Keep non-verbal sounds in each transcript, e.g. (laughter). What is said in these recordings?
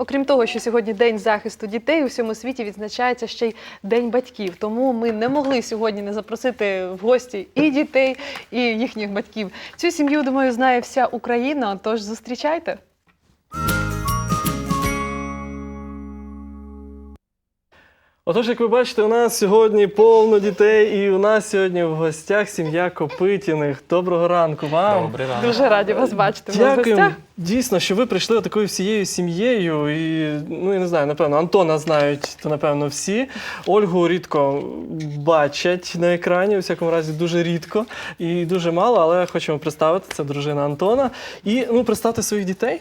Окрім того, що сьогодні день захисту дітей у всьому світі відзначається ще й День батьків. Тому ми не могли сьогодні не запросити в гості і дітей, і їхніх батьків. Цю сім'ю, думаю, знає вся Україна. Тож зустрічайте. Отож, як ви бачите, у нас сьогодні повно дітей, і у нас сьогодні в гостях сім'я Копитіних. Доброго ранку вам. Добрий ранок. Дуже раді вас бачити. в гостях. Дійсно, що ви прийшли такою всією сім'єю. І ну я не знаю, напевно, Антона знають, то напевно всі. Ольгу рідко бачать на екрані, у всякому разі, дуже рідко і дуже мало, але хочемо представити. Це дружина Антона. І ну, представте своїх дітей.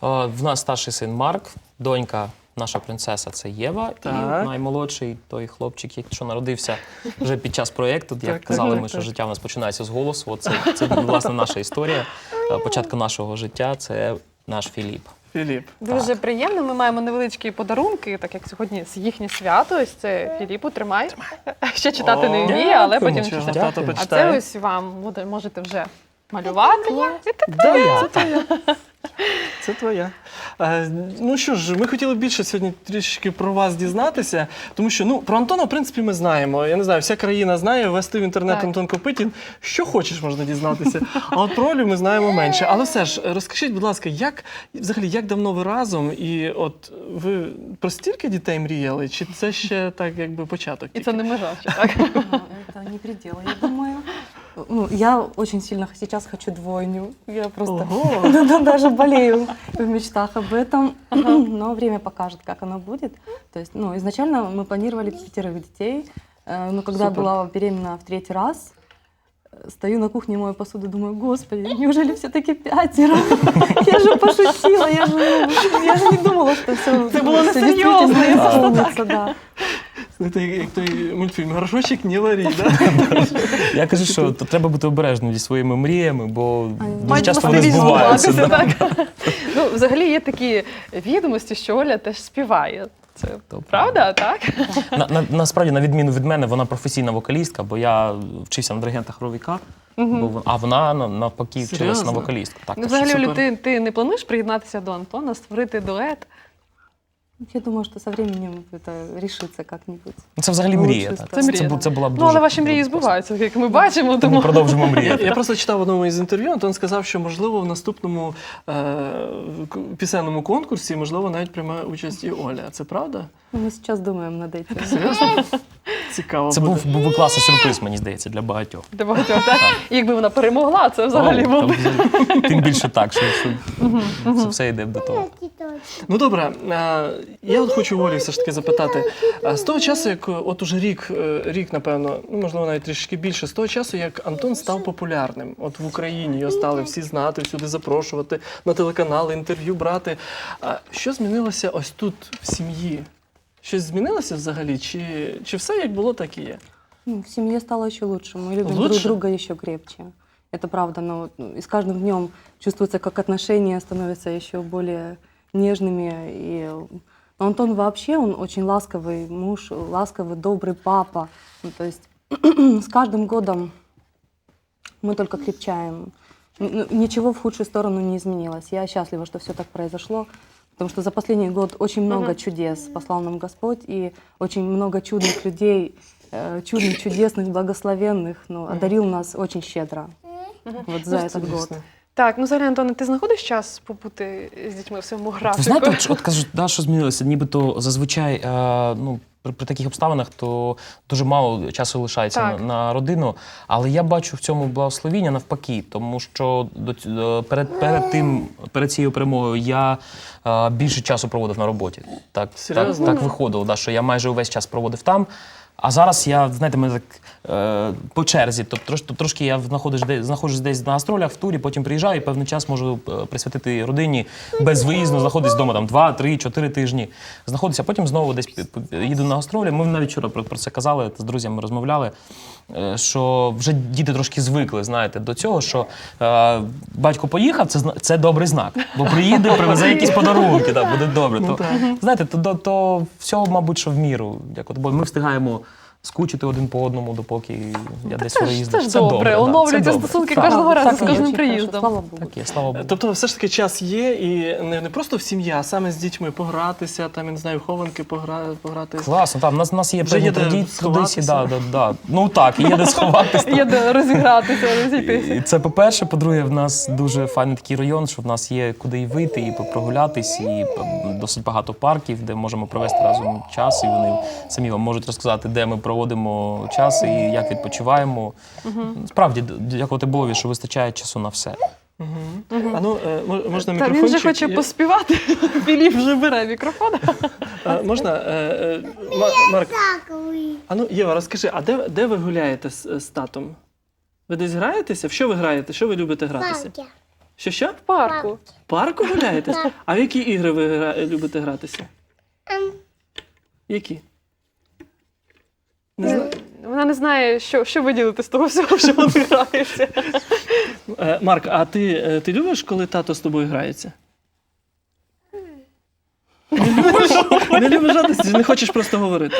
О, В нас старший син Марк, донька, наша принцеса це Єва, Так. і наймолодший той хлопчик, який що народився вже під час проєкту. Як Так, казали (laughs) так, ми, що життя в нас починається з голосу. Це, це власне наша історія. Е, Початку нашого життя це наш Філіп. Філіп. Дуже приємно. Ми маємо невеличкі подарунки, так як сьогодні їхнє свято. Ось це Філіпу, тримай. (laughs) Ще читати не вміє, але потім тато А це ось вам можете вже малювати. Так це твоя. Це твоя. Е, ну що ж, ми хотіли більше сьогодні трішки про вас дізнатися, тому що ну про Антона, в принципі, ми знаємо. Я не знаю, вся країна знає, ввести в інтернет Так. Антон Копитін. Що хочеш, можна дізнатися. А от про Олю ми знаємо менше. Але все ж, розкажіть, будь ласка, як взагалі як давно ви разом? І от ви про стільки дітей мріяли? Чи це ще так, якби початок? І тільки? це не межа, ще, так? Это не предел, я думаю. Ну, я очень сильно сейчас хочу двойню. Я просто (laughs) даже болею в мечтах об этом. Но время покажет, как оно будет. То есть, ну, изначально мы планировали пятерых детей. Э, Но когда была беременна в третий раз, э, стою на кухне, мою посуду, думаю, господи, неужели все-таки пятеро? (laughs) Я же пошутила, я же, я же не думала, что все, Это было несерьезно, я просто да. Знаєте, як той мультфільм Горшочок не варі, да? Я кажу, що то треба бути обережним зі своїми мріями, бо дуже часто вони збуваються. да. так. Ну, взагалі є такі відомості, що Оля теж співає. Це То правда, так? На, на, насправді, на відміну від мене, вона професійна вокалістка, бо я вчився на диригента хоровика, бо, вон- а вона на- навпаки вчилася на Серйозно? вокалістку. Так, Ну, так що взагалі, Олю, ти, ти не плануєш приєднатися до Антона, створити дует? Я думаю, что со временем это решится как-нибудь. Ну, Це взагалі Лучше мрія. так. стати. Це мрія, бу- так. це була б Ну, дуже але ваші мрії дуже класно. збуваються, як ми бачимо, Тому тому продовжимо Я, (laughs) мріяти. я просто читав в одному із інтерв'ю. Антон сказав, що можливо в наступному е, к- пісенному конкурсі, можливо, навіть прийме участь і Оля. Це правда? Ну, Мы сейчас думаем над этим. (laughs) Цікаво. Це буде. був, був би класний сюрприз, мені здається, для багатьох. для багатьох. Так? І Якби вона перемогла, це взагалі О, був би. там Тим більше так, що, що це все йде до того. Ну добре, е, я от хочу Олі все ж таки запитати. З того часу, як от уже рік, е, рік, напевно, ну можливо, навіть трішки більше, з того часу, як Антон став популярним, от в Україні його стали всі знати, всюди запрошувати, на телеканали, інтерв'ю брати. А Що змінилося ось тут, в сім'ї? Щось змінилося взагалі? Чи, чи все як було, так і є? Ну, в семье стало еще лучше. Мы любим Лучше? друг друга еще крепче. Это правда, но вот, ну, и с каждым днем чувствуется, как отношения становятся еще более нежными. И ну, Антон вообще, он очень ласковый муж, ласковый, добрый папа. Ну, то есть (clears throat) с каждым годом мы только крепчаем. Н- ну, Ничего в худшую сторону не изменилось. Я счастлива, что все так произошло. Потому что за последний год очень много Мгм. чудес послал нам Господь, и очень много чудных людей, э, чудных, чудесных, благословенных, ну, одарил нас очень щедро вот за Ну, це этот год. Так, ну взагалі, Антоне, ти знаходиш час побути з дітьми в своєму Ви графіку? знаєте, от, (laughs) от кажуть, да, що змінилося? Нібито зазвичай е, ну, при, при таких обставинах то дуже мало часу лишається Так. на, на родину. Але я бачу в цьому благословіння навпаки, тому що до, ць- до- перед, перед тим, перед цією перемогою я е, більше часу проводив на роботі. Так, так, Серйозно? так виходило, да, що я майже увесь час проводив там. А зараз я, знаєте, ми так е, по черзі. Тобто трош, трошки я знаходжусь десь, знаходжусь десь на гастролях в турі, потім приїжджаю і певний час можу е, присвятити родині без виїзду, знаходитись вдома там 2, 3, 4 тижні. Знаходиться, потім знову десь їду на гастролі. Ми навіть вчора про це казали, з друзями розмовляли. Е, Що вже діти трошки звикли, знаєте, до цього, що е, батько поїхав, це це добрий знак. Бо приїде, привезе якісь подарунки, так, буде добре. Ну, то, знаєте, то, то, то всього, мабуть, що в міру. Як от, бо ми встигаємо скучити один по одному, допоки я десь Це ж, виїздив. це ж добре, да, оновлюються добре. стосунки Так, кожного разу з Так, кожним хорошо, приїздом. Слава Богу. Так є, слава Богу. Тобто, все ж таки час є, і не, не просто в сім'ї, а саме з дітьми погратися, там я не знаю, в хованки погра, пограти. Класно, там у нас, у нас є Вже певні є де траді- традиції. Да, да, да. Ну так, і є де сховатися. Є де розігратися, розійтися. І це по-перше. По-друге, в нас дуже файний такий район, що в нас є куди і вийти, і прогулятись, і досить багато парків, де можемо провести разом час. І вони самі вам можуть розказати, де ми проводимо час і як відпочиваємо. Справді, дякувати Богові, що вистачає часу на все. А ну, е, можна Та він мікрофончик? же хоче Я- поспівати. (laughs) Філіп вже бере мікрофон. А, можна, е, е, Марк, а ну, Єва, розкажи, а де, де ви гуляєте з, з татом? Ви десь граєтеся? В що ви граєте? Що ви любите гратися? Що що? В парку. В парку гуляєте? А в які ігри ви гра... любите гратися? Які? Не знаю. Вона не знає, що, що виділити з того всього, що вони граються. Е, Марк, а ти, е, ти любиш, коли тато з тобою грається? Не любиш? Не любиш гратися? Не хочеш просто говорити?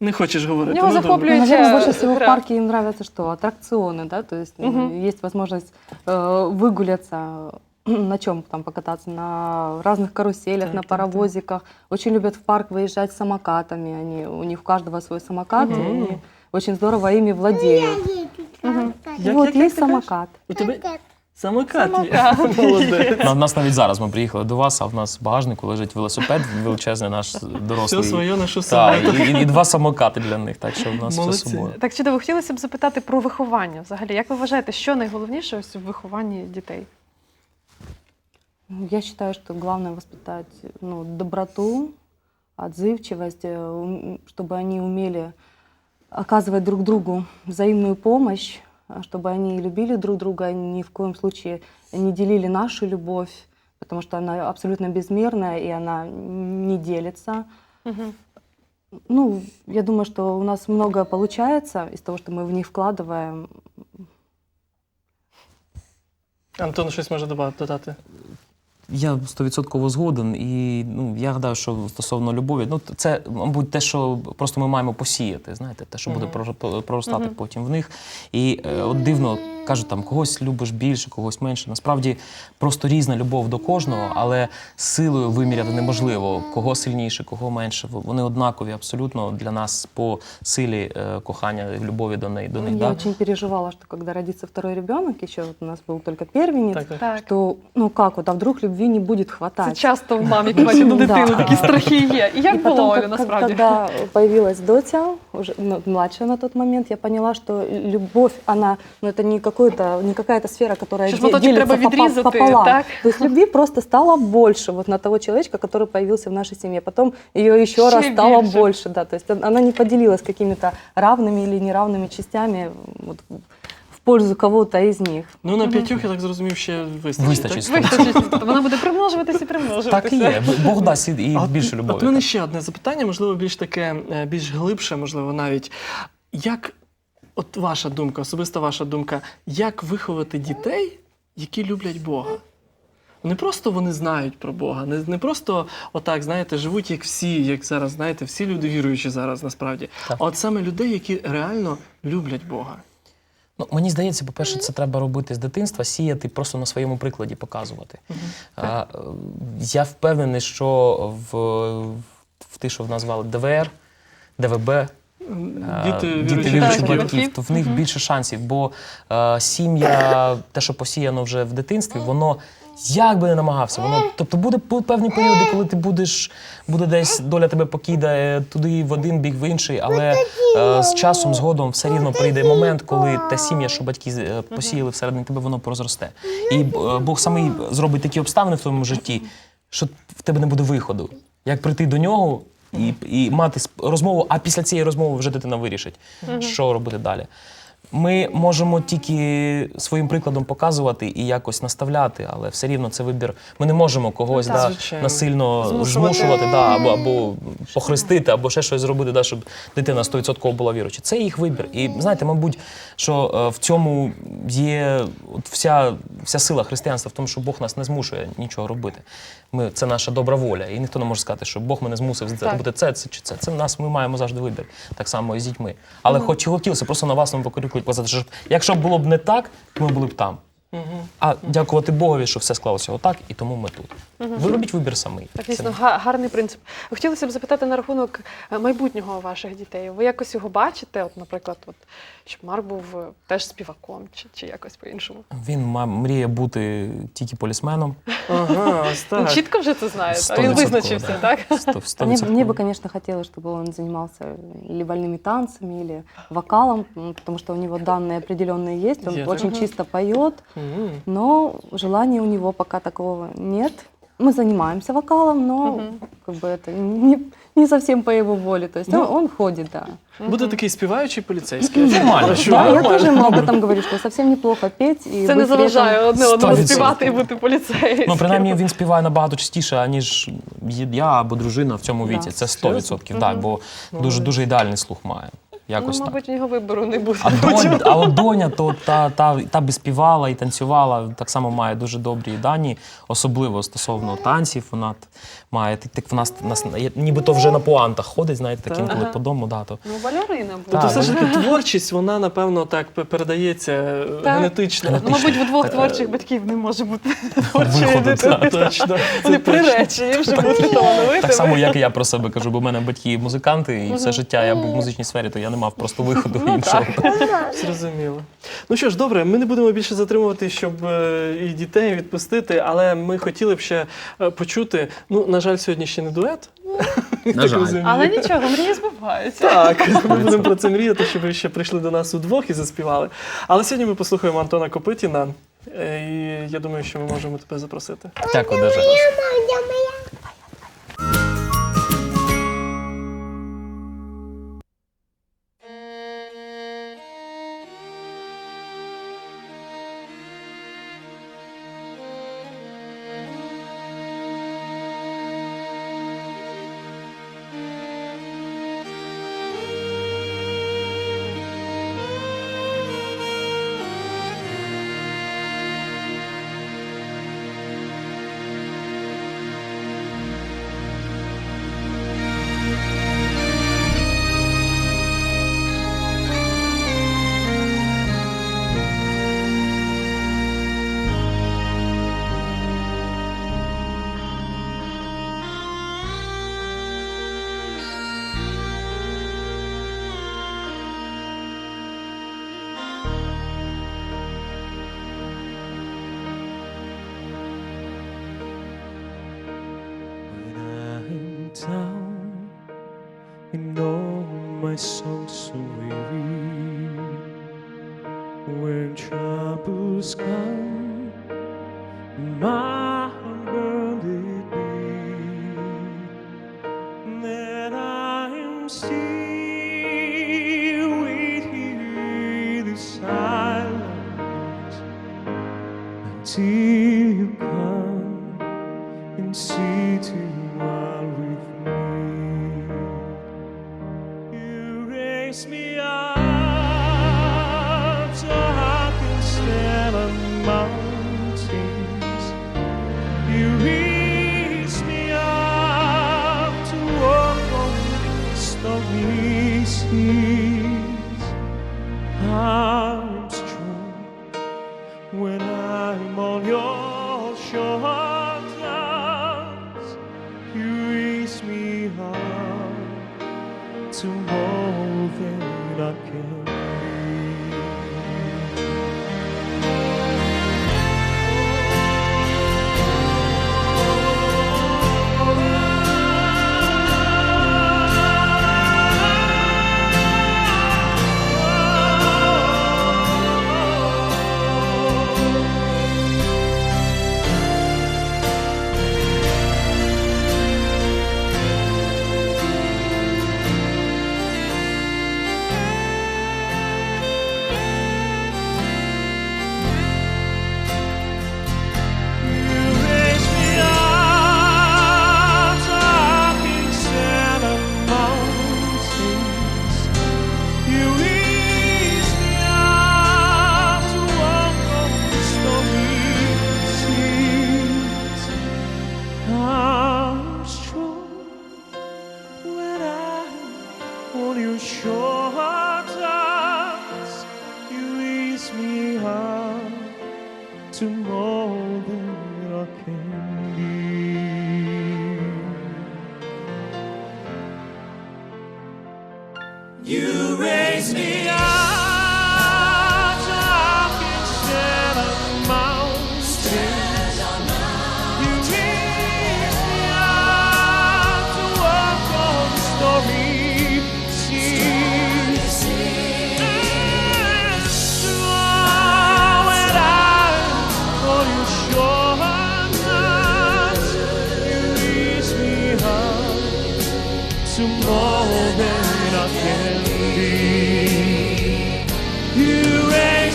Не хочеш говорити. Нього ну, добре. захоплює- Ну, наверное, Включая больше всего в гра. парке им нравятся что? Аттракционы, да, то есть э, Мгм. есть возможность э, выгуляться, (clears throat) на чем там покататься, на разных каруселях, Так, на так, так. паровозиках. Очень любят в парк выезжать с самокатами, они, у них у каждого свой самокат, и они очень здорово ими владеют. Як- вот як- як есть ти самокат. У тебе самокат є. Молодець. На нас навіть зараз ми приїхали до вас, а в нас в багажнику лежить велосипед, величезний наш дорослий. Все своє на що Так, і, і, і два самокати для них, так що в нас Молодці. все собою. Так чудово, хотілося б запитати про виховання взагалі. Як ви вважаєте, що найголовніше ось в вихованні дітей? Ну, Я считаю, что главное воспитать ну, доброту, отзывчивость, э, чтобы они умели оказывать друг другу взаимную помощь, а, чтобы они любили друг друга, ни в коем случае не делили нашу любовь, потому что она абсолютно безмерная и она не делится. Угу. Ну, я думаю, что у нас многое получается из того, что мы в них вкладываем. Антон щось може доба- додати. Я стовідсотково згоден, і ну я гадаю, що стосовно любові, ну це, мабуть, те, що просто ми маємо посіяти, знаєте, те, що буде Мгм. прор- проростати потім в них. І е, от дивно кажуть, там когось любиш більше, когось менше. Насправді просто різна любов до кожного, але силою виміряти неможливо, кого сильніше, кого менше. Вони однакові абсолютно для нас по силі е, кохання, любові до неї до них. Я да? очень переживала, что когда родится второй ребенок, еще вот у нас был только первенец, Так, так. Так. ну как вот, а вдруг любви не будет Це хватать. часто в мамі бачу на дитину, Да. такі страхи є. І И як потом, було как- Олю, как- насправді? когда появилась Дотя, уже ну, младшая на тот момент, я поняла, что любовь, она, ну это не какой-то, не какая-то сфера, которая Що ж де- моточок делится треба попа- відрізати, пополам. так? То есть любви просто стало больше вот на того человечка, который появился в нашей семье. Потом ее еще Еще раз стало больше. больше, да. То есть она не поделилась какими-то равными или неравными частями вот, в пользу кого-то из них. Ну, на п'ятьох, я так зрозумів, ще вистачить. Вистачить. так? Вистачить, вона буде примножуватися і примножуватися. Так і є. Бог дасть і, і А от- більше любові. От мене ще одне запитання, можливо, більш таке, е, більш глибше, можливо, навіть. Як, от ваша думка, особиста ваша думка, як виховати дітей, які люблять Бога? Не просто вони знають про Бога, не, не просто отак, знаєте, живуть як всі, як зараз, знаєте, всі люди віруючі зараз насправді. Так. А от саме людей, які реально люблять Бога. Ну, мені здається, по-перше, це треба робити з дитинства, сіяти просто на своєму прикладі показувати. А, е, я впевнений, що в, в ті, що в назвали ДВР, ДВБ, е, Діти діти віруючих батьків, то в них більше шансів, бо е, сім'я, те, що посіяно вже в дитинстві, воно. Як би не намагався, воно тобто буде певні періоди, коли ти будеш, буде десь доля тебе покидає туди в один бік, в інший, але е, з часом, згодом, все рівно прийде момент, коли та сім'я, що батьки е, посіяли всередині тебе, воно порозросте. І е, Бог самий зробить такі обставини в твоєму житті, що в тебе не буде виходу. Як прийти до нього і, і мати розмову, а після цієї розмови вже дитина вирішить, що робити далі. Ми можемо тільки своїм прикладом показувати і якось наставляти, але все рівно це вибір. Ми не можемо когось так. да, насильно Змушувати. змушувати, да, або, або похрестити, або ще щось зробити, да, щоб дитина 100% була віруюча. Це їх вибір. І знаєте, мабуть, що е, в цьому є от вся, вся сила християнства в тому, що Бог нас не змушує нічого робити. Ми, це наша добра воля. І ніхто не може сказати, що Бог мене змусив Так. робити це, це чи це. Це в нас ми маємо завжди вибір. Так само і з дітьми. Але хоч і хотілося просто на власному покрику показати, що якщо було б не так, ми були б там. А дякувати Богові, що все склалося отак, і тому ми тут. Ви робіть вибір самий. Так, Це дійсно, га- гарний принцип. Хотілося б запитати на рахунок е, майбутнього ваших дітей. Ви якось його бачите? От, наприклад, от, щоб Марк був е, теж співаком, чи, чи якось по-іншому? Він ма- мріє бути тільки полісменом. Ага, ось Він так. чітко вже це знає, Сто а він відсотків, визначився, да. так? Сто- сто Мне, відсотків. мне бы, конечно, хотелось, чтобы он занимался или вольными танцами, или вокалом, м, потому что у него данные определенные есть. Он Есть. очень Мгм. чисто поет, Мгм. но желания у него пока такого нет. Мы занимаемся вокалом, но Мгм. как бы это не, не совсем по его воле. То есть Ну, он, он ходит, да. Буде такий співаючий поліцейський. Нормально. А що, да, я нормально? тоже ему об этом говорю, что совсем неплохо петь. И Це не быть при этом- заважає одне одному 100%. співати і бути поліцейським. Ну, принаймні, він співає набагато частіше, аніж я або дружина в цьому Да. віці. Це 100%, так, бо дуже дуже ідеальний слух має. Якось ну, так. мабуть, у нього вибору не буде. А доня, а от доня, то та, та, та би співала і танцювала, так само має дуже добрі дані, особливо стосовно танців. Вона має так, так вона нас нібито вже на пуантах ходить, знаєте, так Так. інколи Ага. по дому. Да, то. Ну, балерина буде. Тобто все ж таки творчість, вона, напевно, так передається е, Так. генетично. Ну, мабуть, в двох творчих батьків не може бути (laughs) творчої дитини. Точно. Вони приречені вже бути талановитими. Так само, як і я про себе кажу, бо в мене батьки музиканти, і все життя я був в музичній сфері, то я не мав просто виходу (laughs) Ну, іншого. Зрозуміло. Ну що ж, добре, ми не будемо більше затримувати, щоб е, і дітей відпустити, але ми хотіли б ще е, почути. Ну, на жаль, сьогодні ще не дует. На (laughs) жаль. Але нічого, мрії збуваються. Так, ми будемо про це мріяти, щоб ви ще прийшли до нас удвох і заспівали. Але сьогодні ми послухаємо Антона Копитіна. е, І я думаю, що ми можемо тебе запросити. Дякую дуже. Down and all my songs so weary, when troubles come, my me. You raise me up to instead of mountains. You raise me up to walk on story seas. And slow and I'm on your shoulders. You raise me up to more than cannot stand thee. You reign.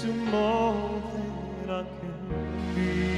To more than I can be.